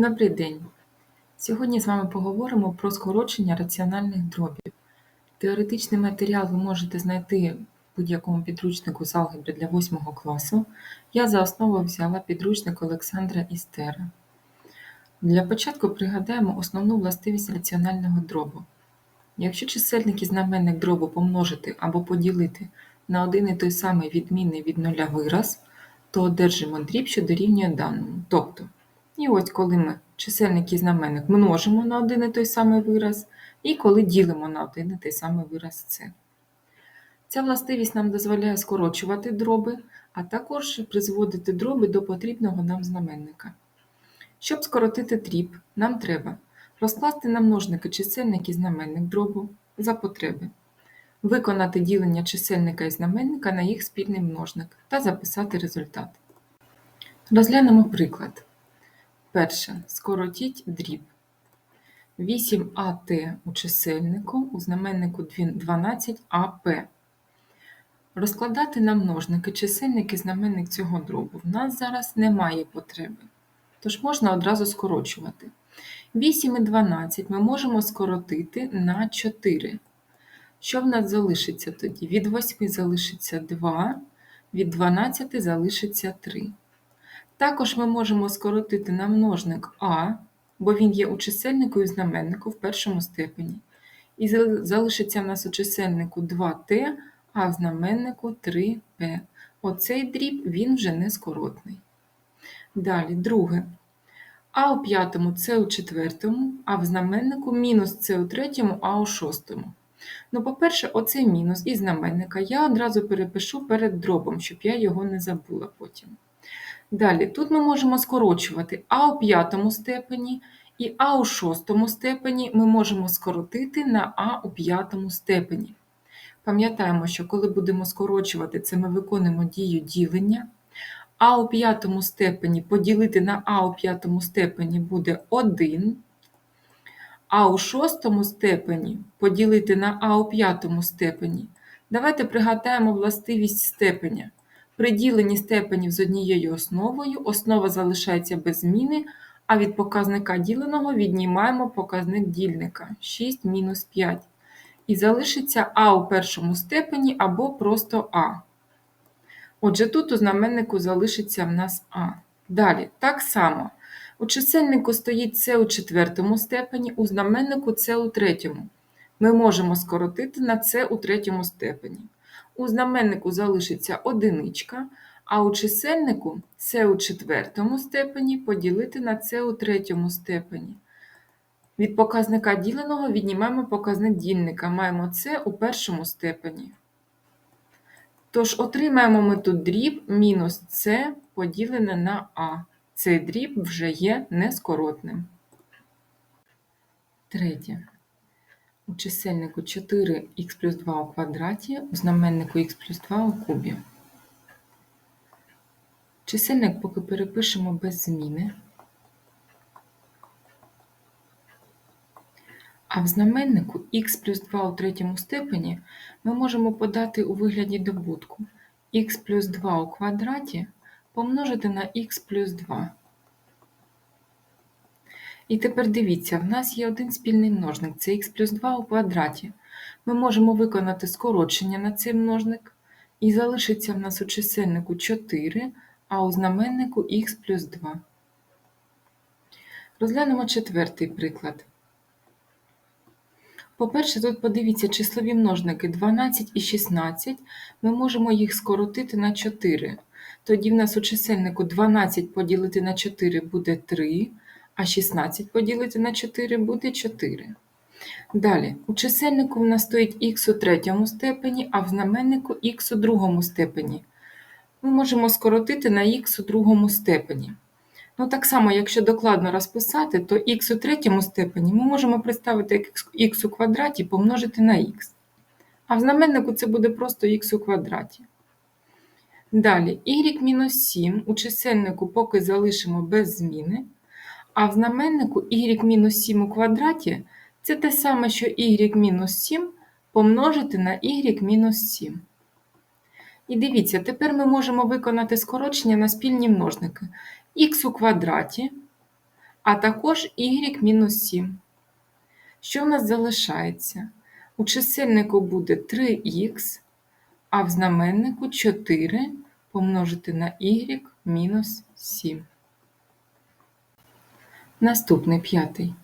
Добрий день! Сьогодні з вами поговоримо про скорочення раціональних дробів. Теоретичний матеріал ви можете знайти в будь-якому підручнику з алгебри для 8 класу. Я за основу взяла підручник Олександра Істера. Для початку пригадаємо основну властивість раціонального дробу. Якщо чисельник і знаменник дробу помножити або поділити на один і той самий відмінний від нуля вираз, то одержимо дріб, що дорівнює даному. Тобто, і ось коли ми чисельник і знаменник множимо на один і той самий вираз, і коли ділимо на один і той самий вираз це. Ця властивість нам дозволяє скорочувати дроби, а також призводити дроби до потрібного нам знаменника. Щоб скоротити дріб, нам треба розкласти на множники чисельник і знаменник дробу за потреби, виконати ділення чисельника і знаменника на їх спільний множник та записати результат. Розглянемо приклад. Перше. Скоротіть дріб. 8АТ у чисельнику, у знаменнику 12АП. Розкладати на множники чисельник і знаменник цього дробу в нас зараз немає потреби. Тож можна одразу скорочувати. 8 і 12 ми можемо скоротити на 4. Що в нас залишиться тоді? Від 8 залишиться 2, від 12 залишиться 3. Також ми можемо скоротити на множник А, бо він є у чисельнику і знаменнику в першому степені. І залишиться в нас у чисельнику 2t, а в знаменнику 3p. Оцей дріб він вже не скоротний. Далі, друге. А у п'ятому це у четвертому, а в знаменнику мінус це у третьому, а у шостому. Ну, по-перше, оцей мінус і знаменника я одразу перепишу перед дробом, щоб я його не забула потім. Далі, тут ми можемо скорочувати А у п'ятому степені і А у шостому степені ми можемо скоротити на А у п'ятому степені. Пам'ятаємо, що коли будемо скорочувати, це ми виконуємо дію ділення. А у п'ятому степені поділити на А у п'ятому степені буде 1. А у шостому степені поділити на А у п'ятому степені. Давайте пригадаємо властивість степеня. При діленні степенів з однією основою основа залишається без зміни, а від показника діленого віднімаємо показник дільника 6 мінус 5. І залишиться А у першому степені або просто А. Отже, тут у знаменнику залишиться в нас А. Далі, так само. У чисельнику стоїть С у четвертому степені, у знаменнику С у третьому. Ми можемо скоротити на С у третьому степені. У знаменнику залишиться одиничка, а у чисельнику С у четвертому степені поділити на С у третьому степені. Від показника діленого віднімаємо показник дільника. Маємо С у першому степені. Тож отримаємо ми тут дріб мінус С поділене на А. Цей дріб вже є нескоротним. Третє. У чисельнику 4х плюс 2 у квадраті, у знаменнику х плюс 2 у кубі. Чисельник поки перепишемо без зміни. А в знаменнику х плюс 2 у третьому степені ми можемо подати у вигляді добутку х плюс 2 у квадраті помножити на х плюс 2. І тепер дивіться, в нас є один спільний множник, це х плюс 2 у квадраті. Ми можемо виконати скорочення на цей множник, і залишиться в нас у чисельнику 4, а у знаменнику х плюс 2. Розглянемо четвертий приклад. По-перше, тут подивіться числові множники 12 і 16, ми можемо їх скоротити на 4. Тоді в нас у чисельнику 12 поділити на 4 буде 3, а 16 поділити на 4 буде 4. Далі, у чисельнику в нас стоїть х у третьому степені, а в знаменнику х у другому степені. Ми можемо скоротити на х у другому степені. Ну, так само, якщо докладно розписати, то х у третьому степені ми можемо представити як х у квадраті помножити на х. А в знаменнику це буде просто х у квадраті. Далі, y-7 у чисельнику поки залишимо без зміни. А в знаменнику y-7 у квадраті це те саме, що y-7 помножити на y-7. І дивіться, тепер ми можемо виконати скорочення на спільні множники х у квадраті а також y мінус 7. Що в нас залишається? У чисельнику буде 3х, а в знаменнику 4 помножити на y мінус 7. Наступний п'ятий.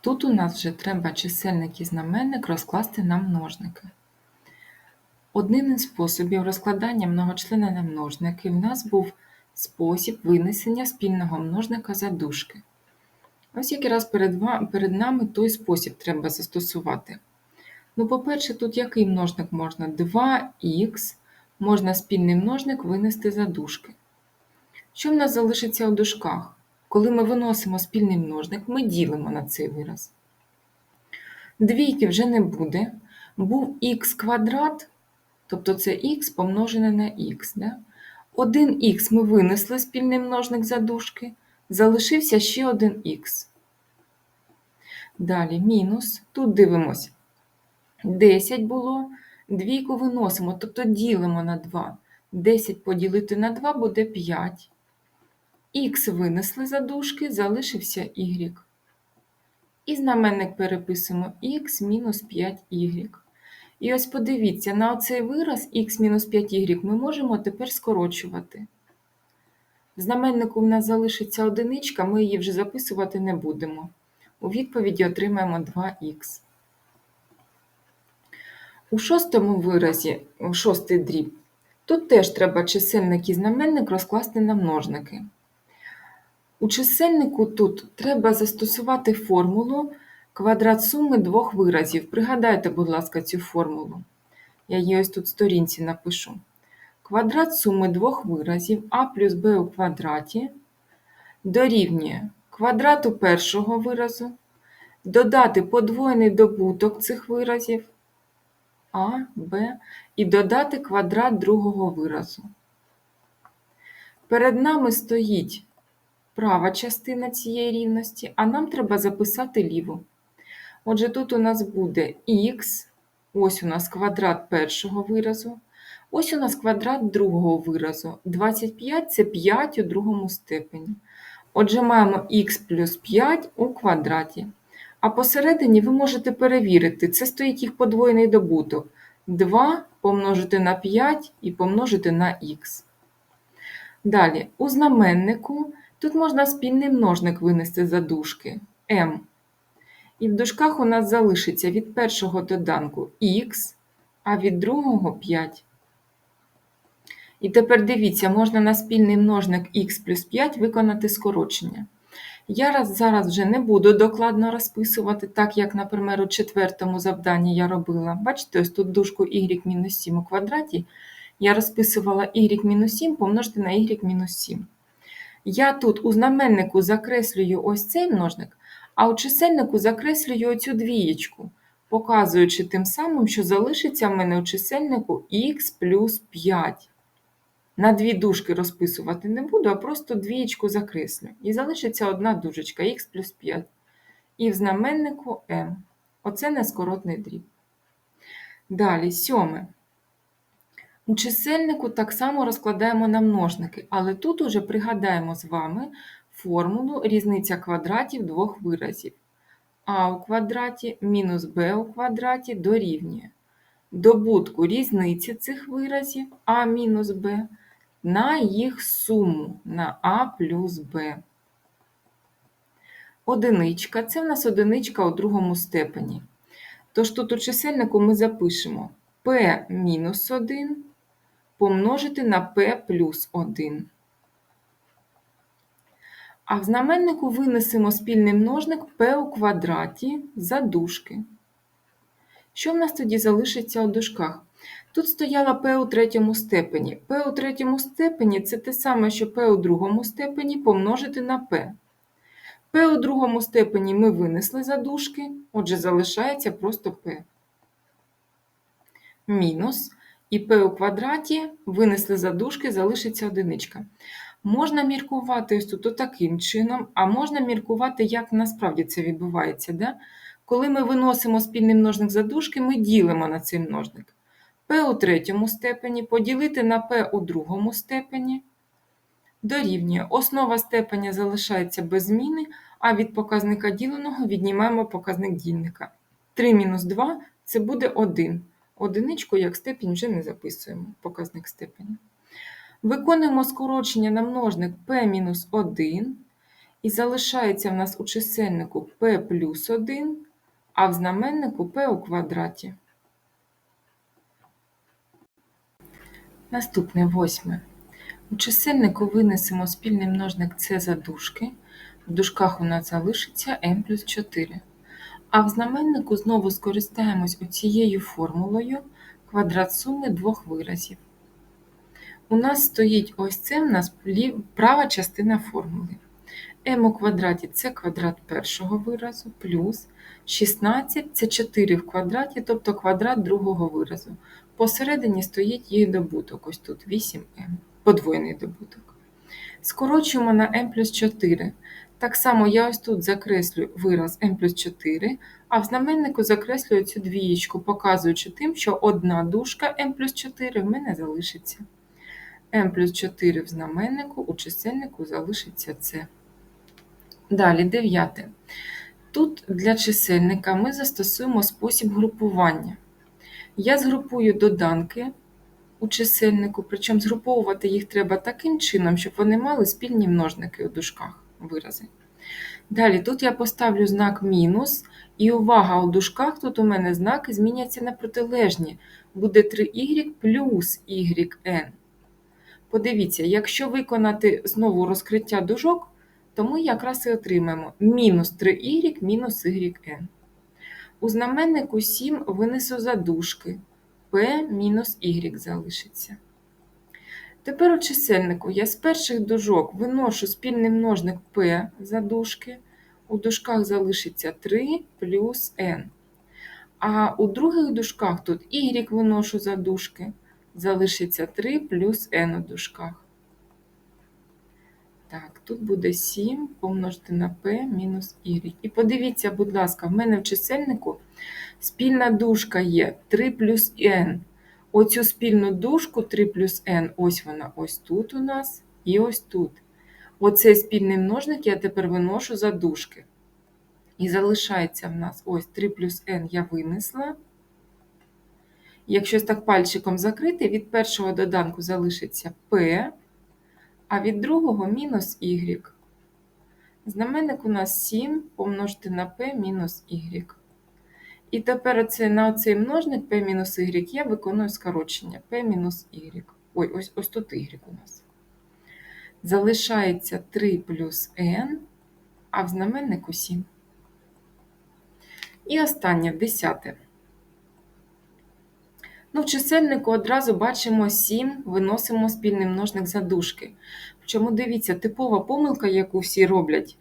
Тут у нас вже треба чисельник і знаменник розкласти на множники. Одним із способів розкладання многочлена на множники в нас був спосіб винесення спільного множника за дужки. Ось якраз перед, перед нами той спосіб треба застосувати. Ну, по-перше, тут який множник можна? 2х можна спільний множник винести за дужки. Що в нас залишиться у дужках? Коли ми виносимо спільний множник, ми ділимо на цей вираз. Двійки вже не буде. Був х квадрат, тобто це х помножене на х. Да? 1х ми винесли спільний множник за дужки, залишився ще один х. Далі мінус. Тут дивимося. 10 було, двійку виносимо, тобто ділимо на 2. 10 поділити на 2 буде 5. Х винесли за дужки, залишився y. І знаменник переписуємо х мінус 5y. І ось подивіться, на оцей вираз х мінус 5y ми можемо тепер скорочувати. Знаменнику в нас залишиться одиничка, ми її вже записувати не будемо. У відповіді отримаємо 2х. У шостому виразі, шостий дріб, тут теж треба чисельник і знаменник розкласти на множники. У чисельнику тут треба застосувати формулу квадрат суми двох виразів. Пригадайте, будь ласка, цю формулу. Я її ось тут в сторінці напишу. Квадрат суми двох виразів а плюс b у квадраті дорівнює квадрату першого виразу, додати подвоєний добуток цих виразів а, Б і додати квадрат другого виразу. Перед нами стоїть права частина цієї рівності, а нам треба записати ліву. Отже, тут у нас буде х, ось у нас квадрат першого виразу, ось у нас квадрат другого виразу. 25 це 5 у другому степені. Отже, маємо х плюс 5 у квадраті. А посередині ви можете перевірити, це стоїть їх подвоєний добуток. 2 помножити на 5 і помножити на х. Далі, у знаменнику тут можна спільний множник винести за дужки m. І в дужках у нас залишиться від першого доданку х, а від другого 5. І тепер дивіться, можна на спільний множник х плюс 5 виконати скорочення. Я раз- зараз вже не буду докладно розписувати, так як, наприклад, у четвертому завданні я робила. Бачите, ось тут дужку y-7 у квадраті я розписувала y-7 помножити на y-7. Я тут у знаменнику закреслюю ось цей множник, а у чисельнику закреслюю оцю двієчку, показуючи тим самим, що залишиться в мене у чисельнику х плюс 5. На дві дужки розписувати не буду, а просто двієчку закреслю. І залишиться одна дужечка х плюс 5. І в знаменнику m. Оце нескоротний дріб. Далі, сьоме. У чисельнику так само розкладаємо на множники, але тут уже пригадаємо з вами формулу різниця квадратів двох виразів. а у квадраті мінус b у квадраті дорівнює добутку різниці цих виразів а мінус b на їх суму на а плюс b. Одиничка це в нас одиничка у другому степені. Тож тут у чисельнику ми запишемо p мінус 1 помножити на p плюс 1. А в знаменнику винесемо спільний множник p у квадраті за дужки. Що в нас тоді залишиться у дужках? Тут стояла p у третьому степені. p у третьому степені це те саме, що p у другому степені помножити на p. p у другому степені ми винесли за дужки, отже, залишається просто p. Мінус. І p у квадраті винесли за дужки, залишиться одиничка. Можна міркувати ось тут таким чином, а можна міркувати, як насправді це відбувається. Да? Коли ми виносимо спільний множник за дужки, ми ділимо на цей множник. p у третьому степені поділити на p у другому степені. Дорівнює. Основа степеня залишається без зміни, а від показника діленого віднімаємо показник дільника. 3 мінус 2 це буде 1. Одиничку як степінь вже не записуємо, показник степеня. Виконуємо скорочення на множник p-1 і залишається в нас у чисельнику p плюс 1, а в знаменнику p у квадраті. Наступне восьме. У чисельнику винесемо спільний множник c за дужки. В дужках у нас залишиться m плюс 4. А в знаменнику знову скористаємось оцією формулою квадрат суми двох виразів. У нас стоїть ось це в нас права частина формули. m у квадраті це квадрат першого виразу, плюс 16 це 4 в квадраті, тобто квадрат другого виразу. Посередині стоїть її добуток, ось тут 8m, подвоєний добуток. Скорочуємо на m плюс 4. Так само я ось тут закреслю вираз m плюс 4, а в знаменнику закреслюю цю двієчку, показуючи тим, що одна дужка m плюс 4 в мене залишиться. m плюс 4 в знаменнику, у чисельнику залишиться це. Далі, дев'яте. Тут для чисельника ми застосуємо спосіб групування. Я згрупую доданки у чисельнику, причому згруповувати їх треба таким чином, щоб вони мали спільні множники у дужках вирази. Далі тут я поставлю знак мінус, і увага, у дужках тут у мене знаки зміняться на протилежні. Буде 3y плюс yn. Подивіться, якщо виконати знову розкриття дужок, то ми якраз і отримаємо мінус 3y мінус yn. У знаменнику 7 винесу за дужки, p мінус y залишиться. Тепер у чисельнику я з перших дужок виношу спільний множник p за дужки, у дужках залишиться 3 плюс n. А у других дужках тут y виношу за дужки, залишиться 3 плюс n у дужках. Так, тут буде 7 помножити на p мінус y. І подивіться, будь ласка, в мене в чисельнику спільна дужка є 3 плюс n. Оцю спільну дужку 3 плюс n, ось вона ось тут у нас і ось тут. Оцей спільний множник я тепер виношу за дужки. І залишається в нас ось 3 плюс n я винесла. Якщо так пальчиком закрити, від першого доданку залишиться p, а від другого мінус y. Знаменник у нас 7 помножити на p мінус y. І тепер оце, на цей множник p мінус y я виконую скорочення p мінус y. Ой, ось, ось тут y у нас. Залишається 3 плюс n, а в знаменнику 7. І останнє, десяте. Ну, в чисельнику одразу бачимо 7, виносимо спільний множник за дужки. Причому дивіться, типова помилка, яку всі роблять,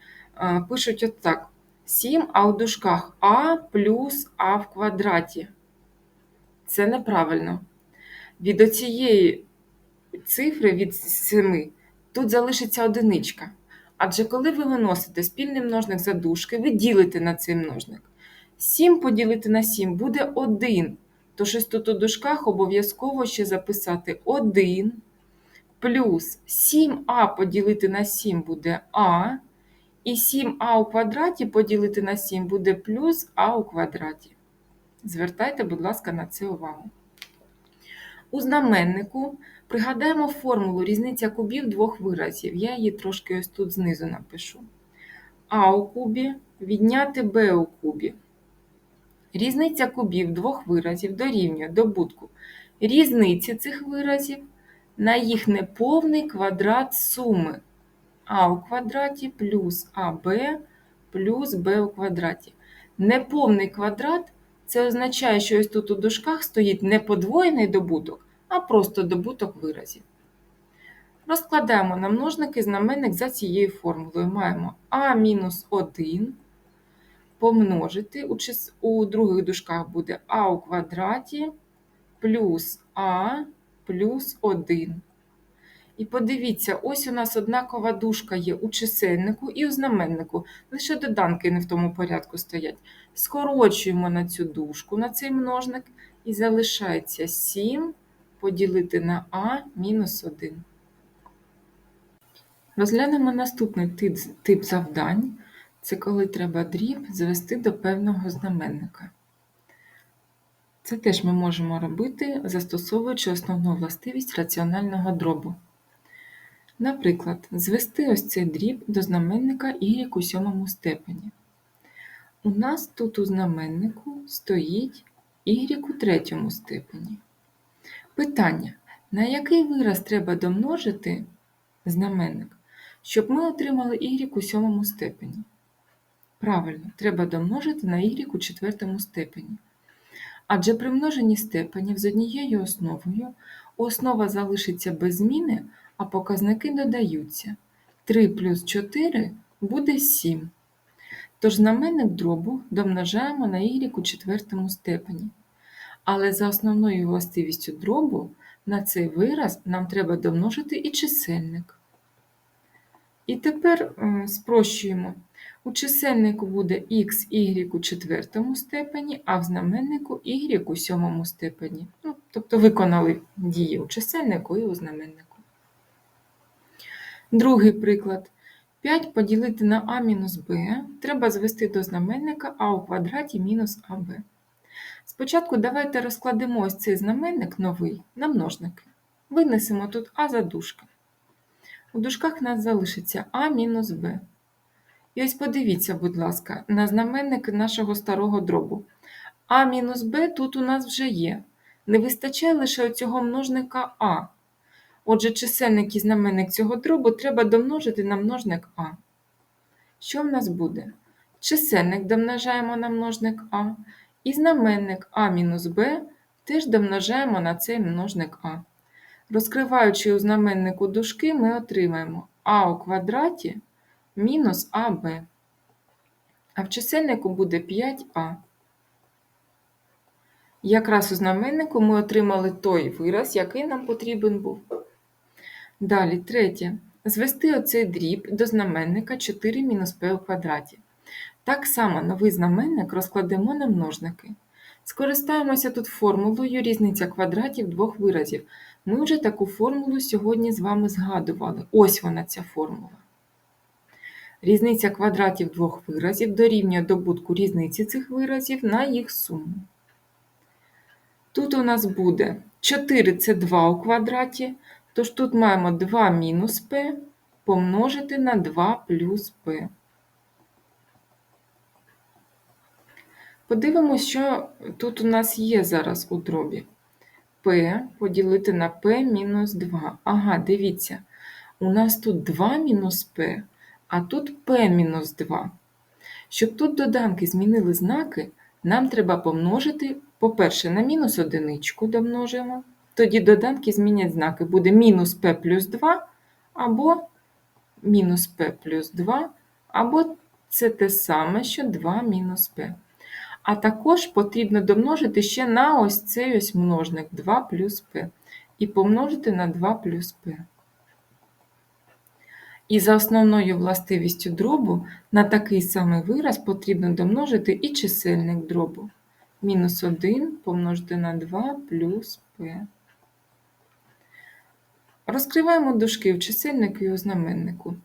пишуть от так: 7, а у дужках а плюс а в квадраті. Це неправильно. Від оцієї цифри від 7 тут залишиться одиничка. Адже коли ви виносите спільний множник за дужки, ви ділите на цей множник. 7 поділити на 7 буде 1. Тож ось тут у дужках обов'язково ще записати 1 плюс 7а поділити на 7 буде а, і 7а у квадраті поділити на 7 буде плюс а у квадраті. Звертайте, будь ласка, на це увагу. У знаменнику пригадаємо формулу різниця кубів двох виразів. Я її трошки ось тут знизу напишу. А у кубі відняти Б у кубі. Різниця кубів двох виразів дорівнює добутку різниці цих виразів на їх неповний квадрат суми а у квадраті плюс АБ плюс Б у квадраті. Неповний квадрат це означає, що ось тут у дужках стоїть не подвоєний добуток, а просто добуток виразів. Розкладаємо на множники знаменник за цією формулою. Маємо а-1 помножити, у, чис... у других дужках буде а у квадраті плюс а плюс 1. І подивіться, ось у нас однакова дужка є у чисельнику і у знаменнику. Лише доданки не в тому порядку стоять. Скорочуємо на цю дужку, на цей множник, і залишається 7 поділити на а мінус 1. Розглянемо наступний тип, тип завдань. Це коли треба дріб звести до певного знаменника. Це теж ми можемо робити, застосовуючи основну властивість раціонального дробу. Наприклад, звести ось цей дріб до знаменника y у сьомому степені. У нас тут у знаменнику стоїть y у третьому степені. Питання: на який вираз треба домножити знаменник, щоб ми отримали y у сьомому степені? Правильно, треба домножити на y у четвертому степені. Адже при множенні степенів з однією основою основа залишиться без зміни, а показники додаються. 3 плюс 4 буде 7. Тож знаменник дробу домножаємо на y у четвертому степені. Але за основною властивістю дробу на цей вираз нам треба домножити і чисельник. І тепер е, спрощуємо. У чисельнику буде y у четвертому степені, а в знаменнику y у сьомому степені. Ну, тобто виконали дії у чисельнику і у знаменнику. Другий приклад. 5 поділити на а мінус b треба звести до знаменника а у квадраті мінус аб. Спочатку давайте розкладемо ось цей знаменник новий на множники. Винесемо тут а за дужки. У дужках нас залишиться а мінус b. І ось подивіться, будь ласка, на знаменники нашого старого дробу. А мінус Б тут у нас вже є. Не вистачає лише цього множника А. Отже, чисельник і знаменник цього дробу треба домножити на множник А. Що в нас буде? Чисельник домножаємо на множник А, і знаменник А мінус Б теж домножаємо на цей множник А. Розкриваючи у знаменнику дужки, ми отримаємо А у квадраті мінус АБ. А в чисельнику буде 5а. Якраз у знаменнику ми отримали той вираз, який нам потрібен був. Далі, третє. Звести оцей дріб до знаменника 4 мінус p у квадраті. Так само новий знаменник розкладемо на множники. Скористаємося тут формулою різниця квадратів двох виразів. Ми вже таку формулу сьогодні з вами згадували. Ось вона ця формула. Різниця квадратів двох виразів дорівнює добутку різниці цих виразів на їх суму. Тут у нас буде 4 це 2 у квадраті, тож тут маємо 2 мінус p помножити на 2 плюс p. Подивимося, що тут у нас є зараз у дробі. p поділити на p мінус 2. Ага, дивіться, у нас тут 2 мінус p а тут p-2. Щоб тут доданки змінили знаки, нам треба помножити, по-перше, на мінус одиничку домножимо. Тоді доданки змінять знаки. Буде мінус p плюс 2, або мінус p плюс 2, або це те саме, що 2 мінус p. А також потрібно домножити ще на ось цей ось множник 2 плюс p. І помножити на 2 плюс p. І за основною властивістю дробу на такий самий вираз потрібно домножити і чисельник дробу. Мінус 1 помножити на 2 плюс p. Розкриваємо дужки в чисельнику і у знаменнику.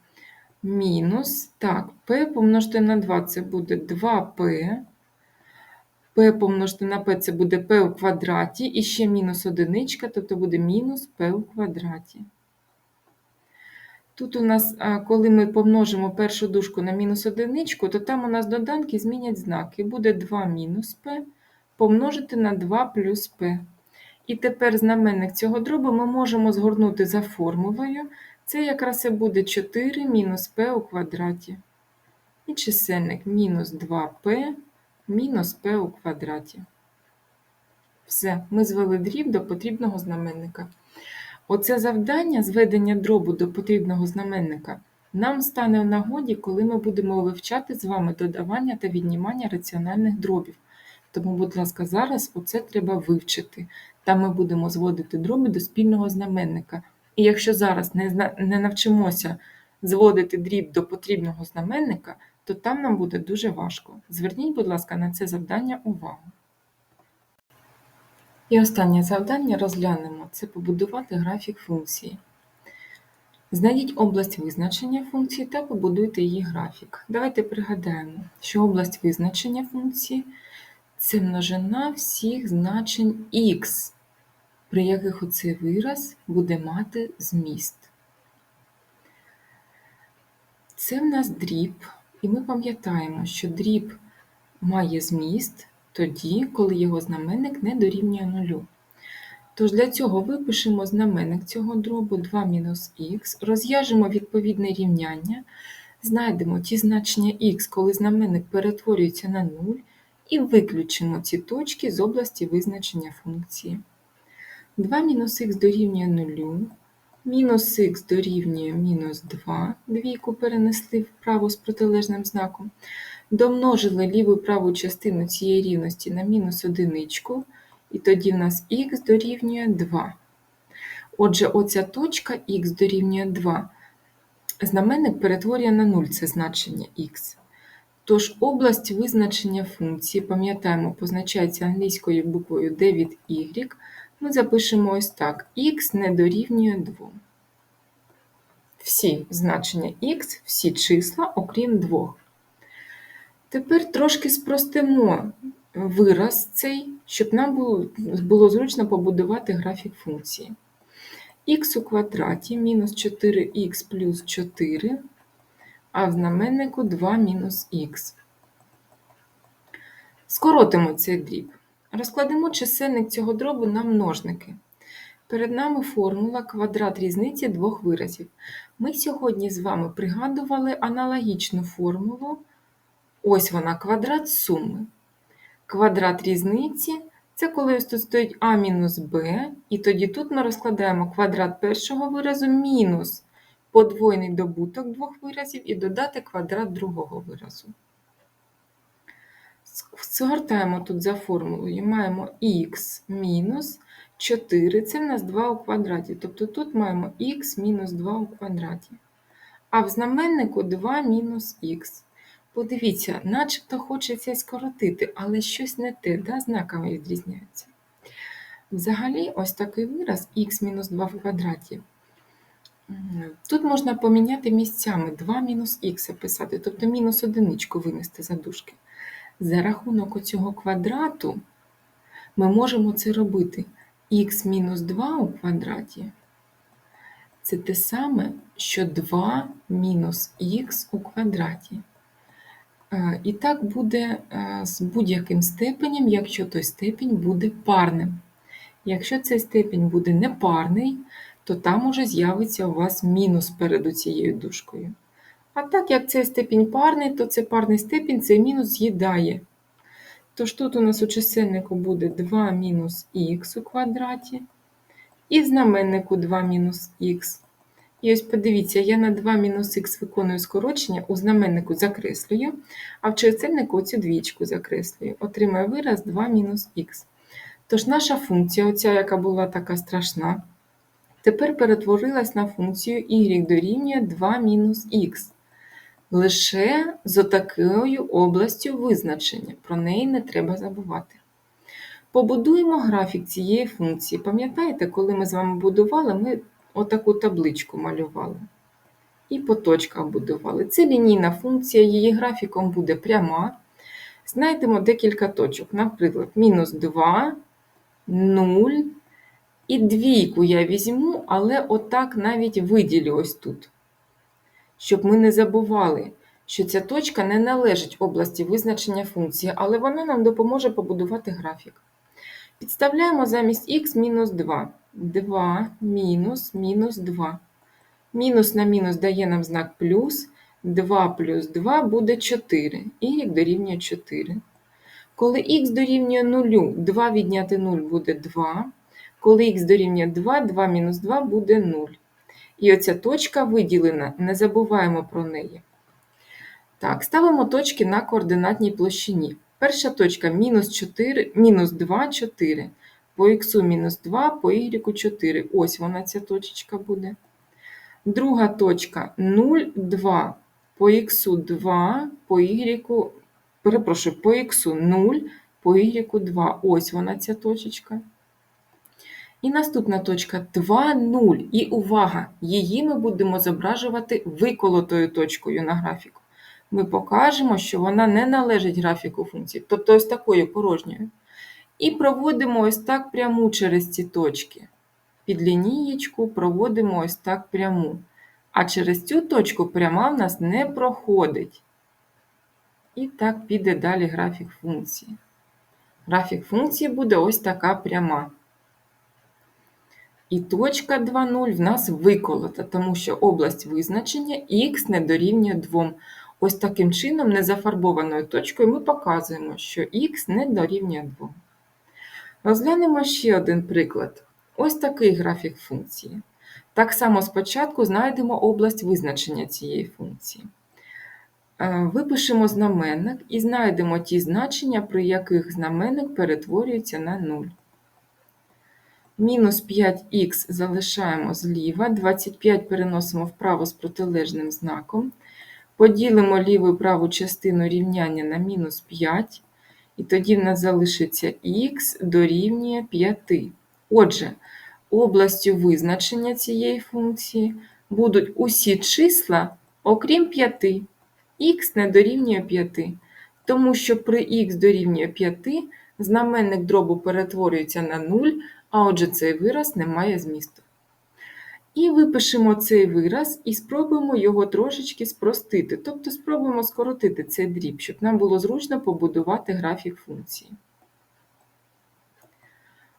Мінус, так, p помножити на 2 це буде 2p. p помножити на p це буде p у квадраті, і ще мінус одиничка, тобто буде мінус p у квадраті. Тут у нас, коли ми помножимо першу дужку на мінус одиничку, то там у нас доданки змінять знаки. Буде 2 мінус p помножити на 2 плюс p. І тепер знаменник цього дробу ми можемо згорнути за формулою. Це якраз і буде 4 мінус p у квадраті. І чисельник мінус 2p мінус p у квадраті. Все, ми звели дріб до потрібного знаменника. Оце завдання зведення дробу до потрібного знаменника нам стане в нагоді, коли ми будемо вивчати з вами додавання та віднімання раціональних дробів. Тому, будь ласка, зараз оце треба вивчити. Там ми будемо зводити дроби до спільного знаменника. І якщо зараз не, не навчимося зводити дріб до потрібного знаменника, то там нам буде дуже важко. Зверніть, будь ласка, на це завдання увагу. І останнє завдання розглянемо це побудувати графік функції. Знайдіть область визначення функції та побудуйте її графік. Давайте пригадаємо, що область визначення функції це множина всіх значень х, при яких оцей вираз буде мати зміст. Це в нас дріб, і ми пам'ятаємо, що дріб має зміст тоді, коли його знаменник не дорівнює нулю. Тож для цього випишемо знаменник цього дробу 2 мінус х, розв'яжемо відповідне рівняння, знайдемо ті значення х, коли знаменник перетворюється на 0, і виключимо ці точки з області визначення функції. 2 мінус х дорівнює 0, мінус х дорівнює мінус 2, двійку перенесли вправо з протилежним знаком, домножили ліву і праву частину цієї рівності на мінус одиничку, і тоді в нас х дорівнює 2. Отже, оця точка х дорівнює 2. Знаменник перетворює на 0 це значення х. Тож область визначення функції, пам'ятаємо, позначається англійською буквою d від y, ми запишемо ось так: х не дорівнює 2. Всі значення х, всі числа, окрім 2. Тепер трошки спростимо вираз цей, щоб нам було, було зручно побудувати графік функції. х у квадраті мінус 4х плюс 4, а в знаменнику 2 мінус х. Скоротимо цей дріб. Розкладемо чисельник цього дробу на множники. Перед нами формула квадрат різниці двох виразів. Ми сьогодні з вами пригадували аналогічну формулу. Ось вона квадрат суми. Квадрат різниці це коли тут стоїть а мінус b, і тоді тут ми розкладаємо квадрат першого виразу мінус подвоєний добуток двох виразів і додати квадрат другого виразу. Згортаємо тут за формулою, маємо х мінус 4, це в нас 2 у квадраті, тобто тут маємо х мінус 2 у квадраті. А в знаменнику 2 мінус х. Подивіться, начебто хочеться скоротити, але щось не те, да, знаками відрізняються. Взагалі, ось такий вираз х-2 в квадраті. Тут можна поміняти місцями 2 мінус х писати, тобто мінус одиничку винести за дужки. За рахунок цього квадрату ми можемо це робити х мінус 2 у квадраті. Це те саме, що 2 мінус х у квадраті. Е, І так буде е, з будь-яким степенем, якщо той степінь буде парним. Якщо цей степінь буде непарний, то там уже з'явиться у вас мінус перед цією дужкою. А так як цей степінь парний, то цей парний степінь цей мінус з'їдає. Тож тут у нас у чисельнику буде 2 мінус х у квадраті, і знаменнику 2 мінус х. І ось подивіться, я на 2 мінус х виконую скорочення, у знаменнику закреслюю, а в чисельнику оцю двічку закреслюю. Отримаю вираз 2 мінус х. Тож наша функція, оця, яка була така страшна, тепер перетворилась на функцію y дорівнює 2 мінус х. Лише з отакою областю визначення, про неї не треба забувати. Побудуємо графік цієї функції. Пам'ятаєте, коли ми з вами будували, ми отаку табличку малювали. І по точках будували. Це лінійна функція, її графіком буде пряма. Знайдемо декілька точок. Наприклад, мінус 2, 0 і двійку я візьму, але отак навіть виділю ось тут. Щоб ми не забували, що ця точка не належить області визначення функції, але вона нам допоможе побудувати графік. Підставляємо замість х мінус 2. 2 мінус мінус 2. Мінус на мінус дає нам знак плюс. 2 плюс 2 буде 4. Y дорівнює 4. Коли х дорівнює 0, 2 відняти 0 буде 2. Коли х дорівнює 2, 2 мінус 2 буде 0. І оця точка виділена, не забуваємо про неї. Так, ставимо точки на координатній площині. Перша точка мінус 4, мінус 2, 4. По х мінус 2, по y 4. Ось вона ця точечка буде. Друга точка 0, 2. По х 2, по y, перепрошую, по х 0, по y 2. Ось вона ця точечка. І наступна точка 2, 0. І увага! Її ми будемо зображувати виколотою точкою на графіку. Ми покажемо, що вона не належить графіку функції, тобто ось такою порожньою. І проводимо ось так пряму через ці точки. Під лінієчку проводимо ось так пряму. А через цю точку пряма в нас не проходить. І так піде далі графік функції. Графік функції буде ось така пряма. І точка 2,0 в нас виколота, тому що область визначення х не дорівнює 2. Ось таким чином, незафарбованою точкою, ми показуємо, що х не дорівнює 2. Розглянемо ще один приклад. Ось такий графік функції. Так само спочатку знайдемо область визначення цієї функції. Е, Випишемо знаменник і знайдемо ті значення, при яких знаменник перетворюється на 0. Мінус 5х залишаємо зліва, 25 переносимо вправо з протилежним знаком. Поділимо ліву і праву частину рівняння на мінус 5, і тоді в нас залишиться х дорівнює 5. Отже, областю визначення цієї функції будуть усі числа, окрім 5. х не дорівнює 5, тому що при х дорівнює 5 знаменник дробу перетворюється на 0, а отже цей вираз не має змісту. І випишемо цей вираз і спробуємо його трошечки спростити, тобто спробуємо скоротити цей дріб, щоб нам було зручно побудувати графік функції.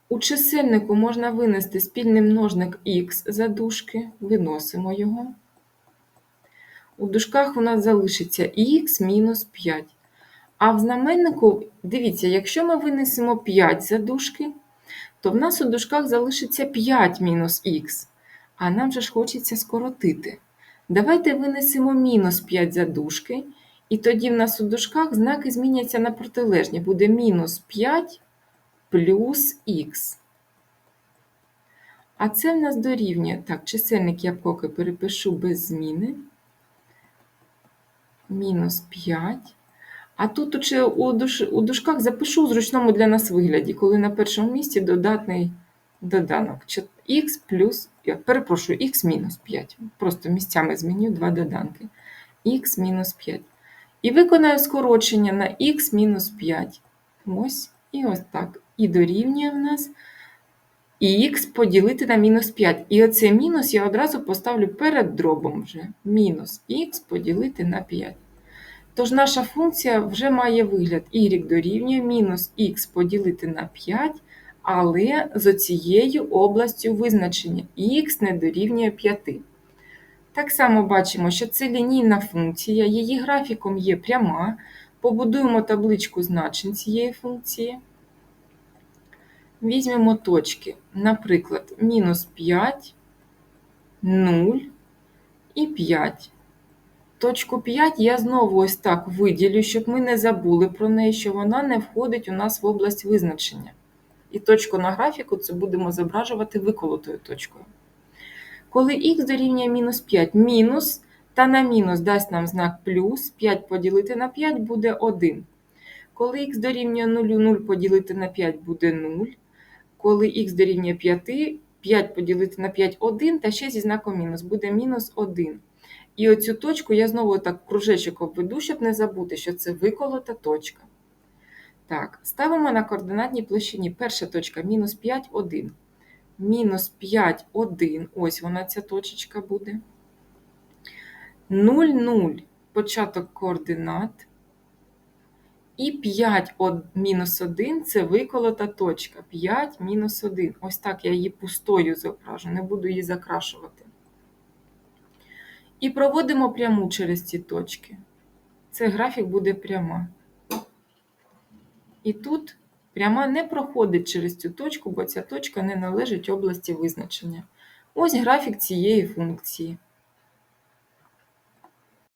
У чисельнику можна винести спільний множник х за дужки, виносимо його. У дужках у нас залишиться х мінус 5. А в знаменнику, дивіться, якщо ми винесемо 5 за дужки, то в нас у дужках залишиться 5 мінус х. А нам же ж хочеться скоротити. Давайте винесемо мінус 5 за дужки, і тоді в нас у дужках знаки зміняться на протилежні. Буде мінус 5 плюс х. А це в нас дорівнює. Так, чисельник я поки перепишу без зміни. Мінус 5. А тут учи- у, душ, у дужках запишу у зручному для нас вигляді, коли на першому місці додатний доданок. х плюс, я перепрошую, х мінус 5. Просто місцями зміню два доданки. х мінус 5. І виконаю скорочення на х мінус 5. Ось і ось так. І дорівнює в нас х поділити на мінус 5. І оцей мінус я одразу поставлю перед дробом вже. Мінус х поділити на 5. Тож наша функція вже має вигляд y дорівнює мінус х поділити на 5, але з оцією областю визначення х не дорівнює 5. Так само бачимо, що це лінійна функція, її графіком є пряма. Побудуємо табличку значень цієї функції. Візьмемо точки, наприклад, мінус 5, 0 і 5. Точку 5 я знову ось так виділю, щоб ми не забули про неї, що вона не входить у нас в область визначення. І точку на графіку це будемо зображувати виколотою точкою. Коли х дорівнює мінус 5, мінус та на мінус дасть нам знак плюс, 5 поділити на 5 буде 1. Коли х дорівнює 0, 0 поділити на 5 буде 0. Коли х дорівнює 5, 5 поділити на 5 1, та ще зі знаком мінус буде мінус 1. І оцю точку я знову так кружечок обведу, щоб не забути, що це виколота точка. Так, ставимо на координатній площині. Перша точка мінус 5, 1. Мінус 5, 1. Ось вона ця точечка буде. 0, 0. Початок координат. І 5 од- мінус 1 це виколота точка. 5 мінус 1. Ось так я її пустою зображу, не буду її закрашувати. І проводимо пряму через ці точки. Цей графік буде пряма. І тут пряма не проходить через цю точку, бо ця точка не належить області визначення. Ось графік цієї функції.